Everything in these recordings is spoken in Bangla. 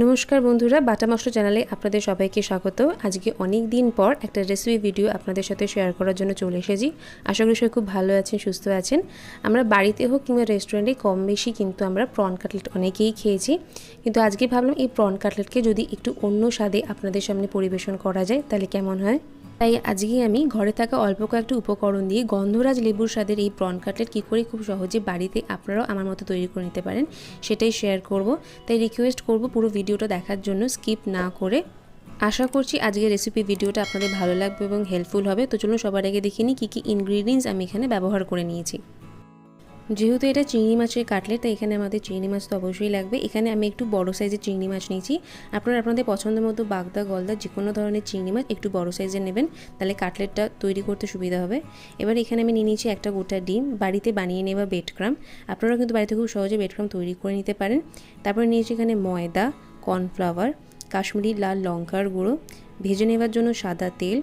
নমস্কার বন্ধুরা, বাটা মশলা চ্যানেলে আপনাদের সবাইকে স্বাগত। আজকে অনেক দিন পর একটা রেসিপি ভিডিও আপনাদের সাথে শেয়ার করার জন্য চলে এসেছি। আশা করি সবাই খুব ভালো আছেন, সুস্থ আছেন। আমরা বাড়িতে হোক কিংবা রেস্টুরেন্টে কম বেশি কিন্তু আমরা প্রন কাটলেট অনেকেই খেয়েছি। কিন্তু আজকে ভাবলাম এই প্রন কাটলেটকে যদি একটু অন্য স্বাদে আপনাদের সামনে পরিবেশন করা যায়, তাহলে কেমন হয়? তাই আজকে আমি ঘরে থাকা অল্প কয়েকটি উপকরণ দিয়ে গন্ধরাজ লেবুর স্বাদের এই প্রন কাটলেট কী করে খুব সহজে বাড়িতে আপনারাও আমার মতো তৈরি করে নিতে পারেন, সেটাই শেয়ার করব। তাই রিকোয়েস্ট করব পুরো ভিডিওটা দেখার জন্য স্কিপ না করে। আশা করছি আজকের রেসিপি ভিডিওটা আপনাদের ভালো লাগবে এবং হেল্পফুল হবে। তো চলুন সবার আগে দেখিনি কী কী ইনগ্রিডিয়েন্টস আমি এখানে ব্যবহার করে নিয়েছি। যেহেতু এটা চিংড়ি মাছের কাটলেট, তাই এখানে আমাদের চিংড়ি মাছ তো অবশ্যই লাগবে। এখানে আমি একটু বড় সাইজের চিংড়ি মাছ নিয়েছি। আপনারা আপনাদের পছন্দ মতো বাগদা, গলদা যে কোনো ধরনের চিংড়ি মাছ একটু বড় সাইজের নেবেন, তাহলে কাটলেটটা তৈরি করতে সুবিধা হবে। এবার এখানে আমি নিয়ে নিয়েছি একটা গোটা ডিম, বাড়িতে বানিয়ে নেওয়া বেডক্রাম আপনারা কিন্তু বাড়িতে খুব সহজে বেডক্রাম তৈরি করে নিতে পারেন। তারপরে নিয়েছি এখানে ময়দা, কর্নফ্লাওয়ার, কাশ্মীরি লাল লঙ্কার গুঁড়ো, ভেজে নেওয়ার জন্য সাদা তেল,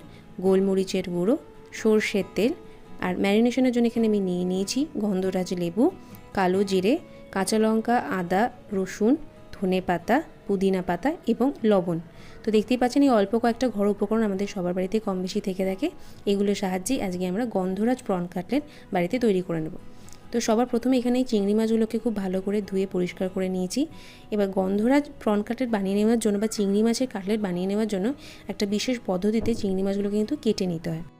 গোলমরিচের গুঁড়ো, সর্ষের তেল আর ম্যারিনেশনের জন্য এখানে আমি নিয়ে নিয়েছি গন্ধরাজ লেবু, কালো জিরে, কাঁচা লঙ্কা, আদা, রসুন, ধনে পাতা, পুদিনা পাতা এবং লবণ। তো দেখতেই পাচ্ছেন এই অল্প কয়েকটা ঘর উপকরণ আমাদের সবার বাড়িতে কম বেশি থেকে থাকে। এগুলোর সাহায্যেই আজকে আমরা গন্ধরাজ প্রন কাটলেট বাড়িতে তৈরি করে নেব। তো সবার প্রথমে এখানে চিংড়ি মাছগুলোকে খুব ভালো করে ধুয়ে পরিষ্কার করে নিয়েছি। এবার গন্ধরাজ প্রন কাটলেট বানিয়ে নেওয়ার জন্য বা চিংড়ি মাছের কাটলেট বানিয়ে নেওয়ার জন্য একটা বিশেষ পদ্ধতিতে চিংড়ি মাছগুলোকে কিন্তু কেটে নিতে হয়।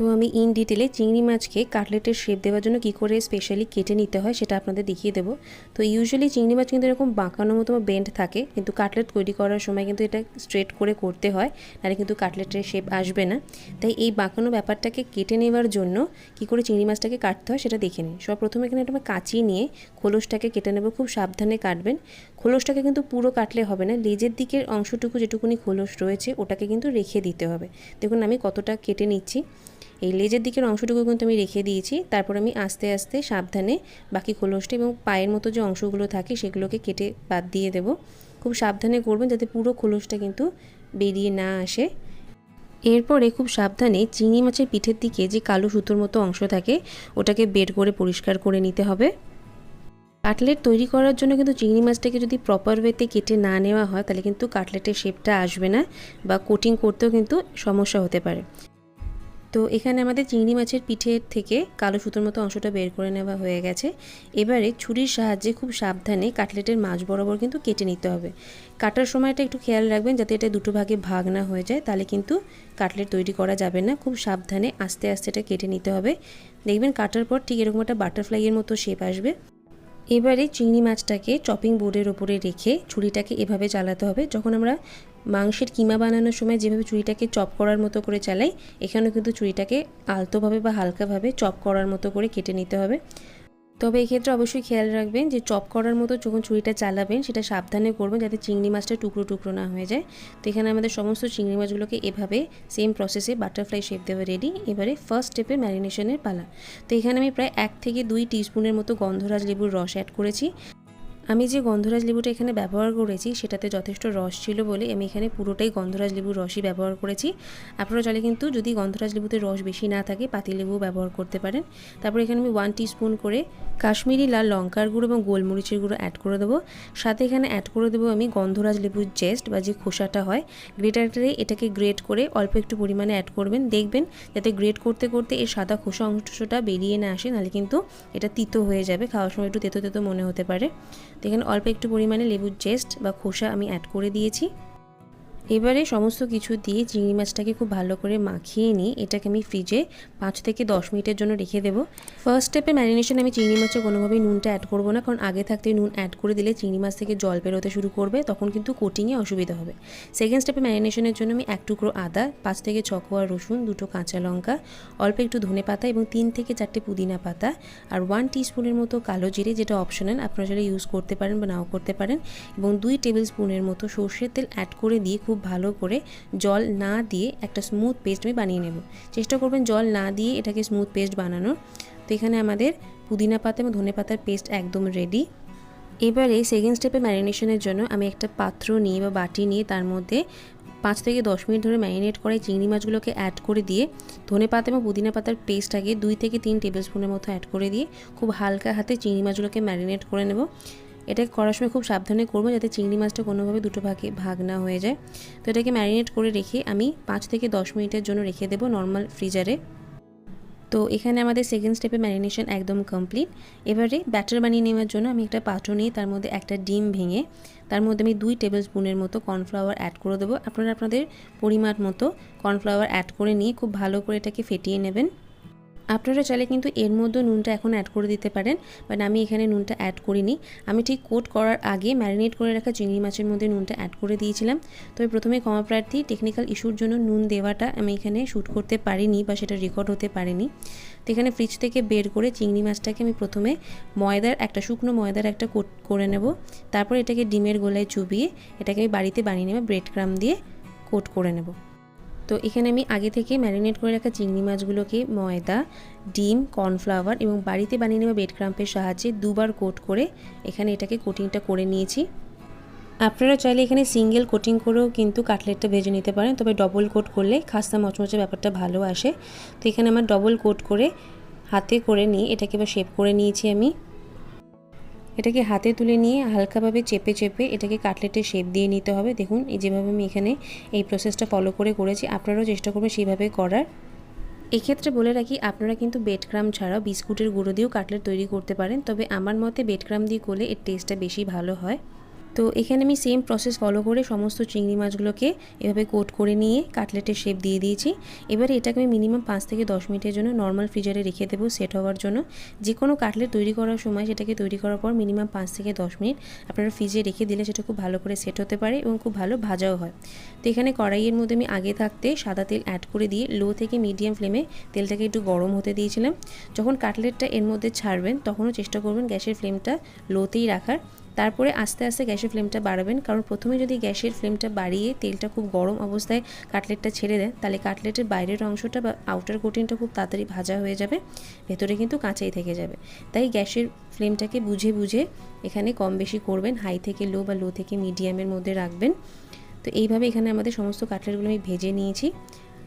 তো আমি ইন ডিটেলে চিংড়ি মাছকে কাটলেটের শেপ দেওয়ার জন্য কী করে স্পেশালি কেটে নিতে হয় সেটা আপনাদের দেখিয়ে দেবো। তো ইউজুয়ালি চিংড়ি মাছ কিন্তু এরকম বাঁকানো মতো বেন্ড থাকে, কিন্তু কাটলেট তৈরি করার সময় কিন্তু এটা স্ট্রেট করে করতে হয়, নাহলে কিন্তু কাটলেটের শেপ আসবে না। তাই এই বাঁকানো ব্যাপারটাকে কেটে নেওয়ার জন্য কী করে চিংড়ি মাছটাকে কাটতে হয় সেটা দেখে নিন। সব প্রথমে এখানে একটা কাঁচি নিয়ে খোলসটাকে কেটে নেব, খুব সাবধানে কাটবেন। খোলসটাকে কিন্তু পুরো কাটলে হবে না। লেজের দিকের অংশটুকু যেটুকুনি খোলস রয়েছে, ওটাকে কিন্তু রেখে দিতে হবে। দেখুন, আমি কতটা কেটে নিচ্ছি। এই লেজের দিকের অংশটুকু কিন্তু আমি রেখে দিয়েছি। তারপর আমি আস্তে আস্তে সাবধানে বাকি খোলসটা এবং পায়ের মতো যে অংশগুলো থাকে, সেগুলোকে কেটে বাদ দিয়ে দেব। খুব সাবধানে করবেন যাতে পুরো খোলসটা কিন্তু বেরিয়ে না আসে। এরপরে খুব সাবধানে চিংড়ি মাছের পিঠের দিকে যে কালো সুতোর মতো অংশ থাকে, ওটাকে বের করে পরিষ্কার করে নিতে হবে। কাটলেট তৈরি করার জন্য কিন্তু চিংড়ি মাছটাকে যদি প্রপার ওয়েতে কেটে না নেওয়া হয়, তাহলে কিন্তু কাটলেটের শেপটা আসবে না বা কোটিং করতেও কিন্তু সমস্যা হতে পারে। তো এখানে আমাদের চিংড়ি মাছের পিঠের থেকে কালো সুতোর মতো অংশটা বের করে নেওয়া হয়ে গেছে। এবারে ছুরির সাহায্যে খুব সাবধানে কাটলেটের মাছ বরাবর কিন্তু কেটে নিতে হবে। কাটার সময়টা একটু খেয়াল রাখবেন যাতে এটা দুটো ভাগে ভাগ না হয়ে যায়, তাহলে কিন্তু কাটলেট তৈরি করা যাবে না। খুব সাবধানে আস্তে আস্তে এটা কেটে নিতে হবে। দেখবেন কাটার পর ঠিক এরকম একটা বাটারফ্লাইয়ের মতো শেপ আসবে। এবারে চিংড়ি মাছটাকে চপিং বোর্ডের ওপরে রেখে ছুরিটাকে এভাবে চালাতে হবে। যখন আমরা মাংসের কিমা বানানোর সময় যেভাবে চুরিটাকে চপ করার মতো করে চালাই, এখানেও কিন্তু চুরিটাকে আলতোভাবে বা হালকাভাবে চপ করার মতো করে কেটে নিতে হবে। তবে এক্ষেত্রে অবশ্যই খেয়াল রাখবেন যে চপ করার মতো যখন ছুরিটা চালাবেন, সেটা সাবধানে করবেন যাতে চিংড়ি মাছটা টুকরো টুকরো না হয়ে যায়। তো এখানে আমাদের সমস্ত চিংড়ি মাছগুলোকে এভাবে সেম প্রসেসে বাটারফ্লাই শেপ দেওয়া রেডি এবারে ফার্স্ট স্টেপে ম্যারিনেশনের পালা। তো এখানে আমি প্রায় এক থেকে দুই টিস্পুনের মতো গন্ধরাজ লেবুর রস অ্যাড করেছি। আমি যে গন্ধরাজ লেবুটা এখানে ব্যবহার করেছি, সেটাতে যথেষ্ট রস ছিল বলে আমি এখানে পুরোটাই গন্ধরাজ লেবুর রসই ব্যবহার করেছি। আপনারা চলে কিন্তু যদি গন্ধরাজ লেবুতে রস বেশি না থাকে, পাতি লেবু ব্যবহার করতে পারেন। তারপর এখানে আমি ওয়ান স্পুন করে কাশ্মীরি লাল লঙ্কার গুঁড়ো এবং গোলমরিচের গুঁড়ো অ্যাড করে দেবো। সাথে এখানে অ্যাড করে দেবো আমি গন্ধরাজ লেবুর জেস্ট বা যে খোসাটা হয়, গ্রেটারে এটাকে গ্রেট করে অল্প একটু পরিমাণে অ্যাড করবেন। দেখবেন যাতে গ্রেট করতে করতে এর সাদা খোসা অংশটা বেরিয়ে না আসে, নাহলে কিন্তু এটা তিতো হয়ে যাবে। খাওয়ার সময় একটু তেতো তেতো মনে হতে পারে। তো এখানে অল্প একটু পরিমাণে লেবুর জেস্ট বা খোসা আমি অ্যাড করে দিয়েছি। এবারে সমস্ত কিছু দিয়ে চিংড়ি মাছটাকে খুব ভালো করে মাখিয়ে নিই এটাকে আমি ফ্রিজে পাঁচ থেকে দশ মিনিটের জন্য রেখে দেবো। ফার্স্ট স্টেপে ম্যারিনেশন আমি চিংড়ি মাছে কোনোভাবেই নুনটা অ্যাড করব না, কারণ আগে থাকতে নুন অ্যাড করে দিলে চিংড়ি মাছ থেকে জল বেরোতে শুরু করবে, তখন কিন্তু কোটিংয়ে অসুবিধা হবে। সেকেন্ড স্টেপে ম্যারিনেশনের জন্য আমি এক টুকরো আদা, পাঁচ থেকে ছ কোয়া রসুন, দুটো কাঁচা লঙ্কা, অল্প একটু ধনে পাতা এবং তিন থেকে চারটে পুদিনা পাতা আর ওয়ান টিস্পুনের মতো কালো জিরে, যেটা অপশনাল আপনারা সেটা ইউজ করতে পারেন বা নাও করতে পারেন এবং দুই টেবিল স্পুনের মতো সর্ষের তেল অ্যাড করে দিয়ে খুব ভালো করে জল না দিয়ে একটা স্মুথ পেস্ট আমি বানিয়ে নেব। চেষ্টা করবেন জল না দিয়ে এটাকে স্মুথ পেস্ট বানানোর। তো এখানে আমাদের পুদিনা পাতা এবং ধনে পাতার পেস্ট একদম রেডি এবারে সেকেন্ড স্টেপে ম্যারিনেশনের জন্য আমি একটা পাত্র নিয়ে বা বাটি নিয়ে তার মধ্যে পাঁচ থেকে দশ মিনিট ধরে ম্যারিনেট করে চিংড়ি মাছগুলোকে অ্যাড করে দিয়ে ধনে পাতা এবং পুদিনা পাতার পেস্টটাকে দুই থেকে তিন টেবিল স্পুনের মতো অ্যাড করে দিয়ে খুব হালকা হাতে চিংড়ি মাছগুলোকে ম্যারিনেট করে নেব। এটা করার সময় খুব সাবধানে করব যাতে চিংড়ি মাছটা কোনোভাবে দুটো ভাগে, ভাগ না হয়ে যায়। তো এটাকে ম্যারিনেট করে রেখে আমি পাঁচ থেকে দশ মিনিটের জন্য রেখে দেবো নর্মাল ফ্রিজারে তো এখানে আমাদের সেকেন্ড স্টেপে ম্যারিনেশন একদম কমপ্লিট এবারে ব্যাটার বানিয়ে নেওয়ার জন্য আমি একটা পাত্র নিয়ে তার মধ্যে একটা ডিম ভেঙে তার মধ্যে আমি দুই টেবিল স্পুনের মতো কর্নফ্লাওয়ার অ্যাড করে দেবো। আপনারা আপনাদের পরিমাণ মতো কর্নফ্লাওয়ার অ্যাড করে নিয়ে খুব ভালো করে এটাকে ফেটিয়ে নেবেন। আপনারা চাইলে কিন্তু এর মধ্যে নুনটা এখন অ্যাড করে দিতে পারেন বাট আমি এখানে নুনটা অ্যাড করিনি। আমি ঠিক কোট করার আগে ম্যারিনেট করে রাখা চিংড়ি মাছের মধ্যে নুনটা অ্যাড করে দিয়েছিলাম। তবে প্রথমে ক্ষমা প্রার্থী টেকনিক্যাল ইস্যুর জন্য নুন দেওয়াটা আমি এখানে শ্যুট করতে পারিনি বা সেটা রেকর্ড হতে পারেনি। তো এখানে ফ্রিজ থেকে বের করে চিংড়ি মাছটাকে আমি প্রথমে ময়দার, একটা শুকনো ময়দার একটা কোট করে নেব। তারপর এটাকে ডিমের গোলায় চুবিয়ে, এটাকে আমি বাড়িতে বানিয়ে নেব ব্রেড ক্রাম দিয়ে কোট করে নেব। তো এখানে আমি আগে থেকে ম্যারিনেট করে রাখা চিংড়ি মাছগুলোকে, ময়দা, ডিম কর্নফ্লাওয়ার এবং বাড়িতে বানিয়ে নেওয়া বেড ক্রাম্পের সাহায্যে দুবার কোট করে এখানে এটাকে কোটিংটা করে নিয়েছি। আপনারা চাইলে এখানে সিঙ্গেল কোটিং করেও কিন্তু কাটলেটটা ভেজে নিতে পারেন, তবে ডবল কোট করলে খাস্তা মচমচে ব্যাপারটা ভালো আসে। তো এখানে আমার ডবল কোট করে হাতে করে নিয়ে এটাকে এবার শেপ করে নিয়েছি আমি। এটাকে হাতে তুলে নিয়ে হালকাভাবে চেপে চেপে এটাকে কাটলেটের শেপ দিয়ে নিতে হবে। দেখুন, এই যেভাবে আমি এখানে এই প্রসেসটা ফলো করে করেছি, আপনারাও চেষ্টা করবেন সেইভাবে করার। এক্ষেত্রে বলে রাখি, আপনারা কিন্তু বেডক্রাম ছাড়া ছাড়াও বিস্কুটের গুঁড়ো দিয়েও কাটলেট তৈরি করতে পারেন, তবে আমার মতে বেডক্রাম দিয়ে করলে এর টেস্টটা বেশি ভালো হয়। তো এখানে আমি সেম প্রসেস ফলো করে সমস্ত চিংড়ি মাছগুলোকে এভাবে কোট করে নিয়ে কাটলেটের শেপ দিয়ে দিয়েছি। এবারে এটাকে আমি মিনিমাম পাঁচ থেকে দশ মিনিটের জন্য নর্মাল ফ্রিজারে রেখে দেবো সেট হওয়ার জন্য। যে কোনো কাটলেট তৈরি করার সময় সেটাকে তৈরি করার পর মিনিমাম পাঁচ থেকে দশ মিনিট আপনারা ফ্রিজে রেখে দিলে সেটা খুব ভালো করে সেট হতে পারে এবং খুব ভালো ভাজাও হয়। তো এখানে কড়াইয়ের মধ্যে আমি আগে থাকতে সাদা তেল অ্যাড করে দিয়ে লো থেকে মিডিয়াম ফ্লেমে তেলটাকে একটু গরম হতে দিয়েছিলাম। যখন কাটলেটটা এর মধ্যে ছাড়বেন তখনও চেষ্টা করবেন গ্যাসের ফ্লেমটা লোতেই রাখার। তারপরে আস্তে আস্তে গ্যাসের ফ্লেমটা বাড়াবেন। কারণ প্রথমে যদি গ্যাসের ফ্লেমটা বাড়িয়ে তেলটা খুব গরম অবস্থায় কাটলেটটা ছেড়ে দেন, তাহলে কাটলেটের বাইরের অংশটা বা আউটার কোটিংটা খুব তাড়াতাড়ি ভাজা হয়ে যাবে, ভেতরে কিন্তু কাঁচাই থেকে যাবে। তাই গ্যাসের ফ্লেমটাকে বুঝে বুঝে এখানে কম বেশি করবেন হাই থেকে লো বা লো থেকে মিডিয়ামের মধ্যে রাখবেন। তো এইভাবে এখানে আমাদের সমস্ত কাটলেটগুলো আমি ভেজে নিয়েছি।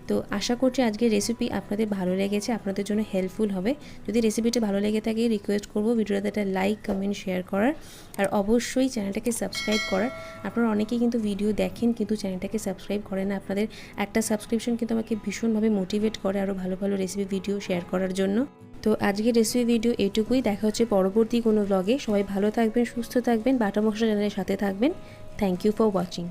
তো আশা করছি আজকের রেসিপি আপনাদের ভালো লেগেছে, আপনাদের জন্য হেল্পফুল হবে। যদি রেসিপিটা ভালো লেগে থাকে রিকোয়েস্ট করব ভিডিওটাতে একটা লাইক কমেন্ট শেয়ার করার। আর অবশ্যই চ্যানেলটাকে সাবস্ক্রাইব করার। আপনারা অনেকেই কিন্তু ভিডিও দেখেন, কিন্তু চ্যানেলটাকে সাবস্ক্রাইব করেন না। আপনাদের একটা সাবস্ক্রিপশন কিন্তু আমাকে ভীষণভাবে মোটিভেট করে আরও ভালো ভালো রেসিপি ভিডিও শেয়ার করার জন্য। তো আজকের রেসিপি ভিডিও এটুকুই। দেখা হচ্ছে পরবর্তী কোনো ব্লগে সবাই ভালো থাকবেন, সুস্থ থাকবেন। বাটা মশলা চ্যানেলের সাথে থাকবেন। Thank you for watching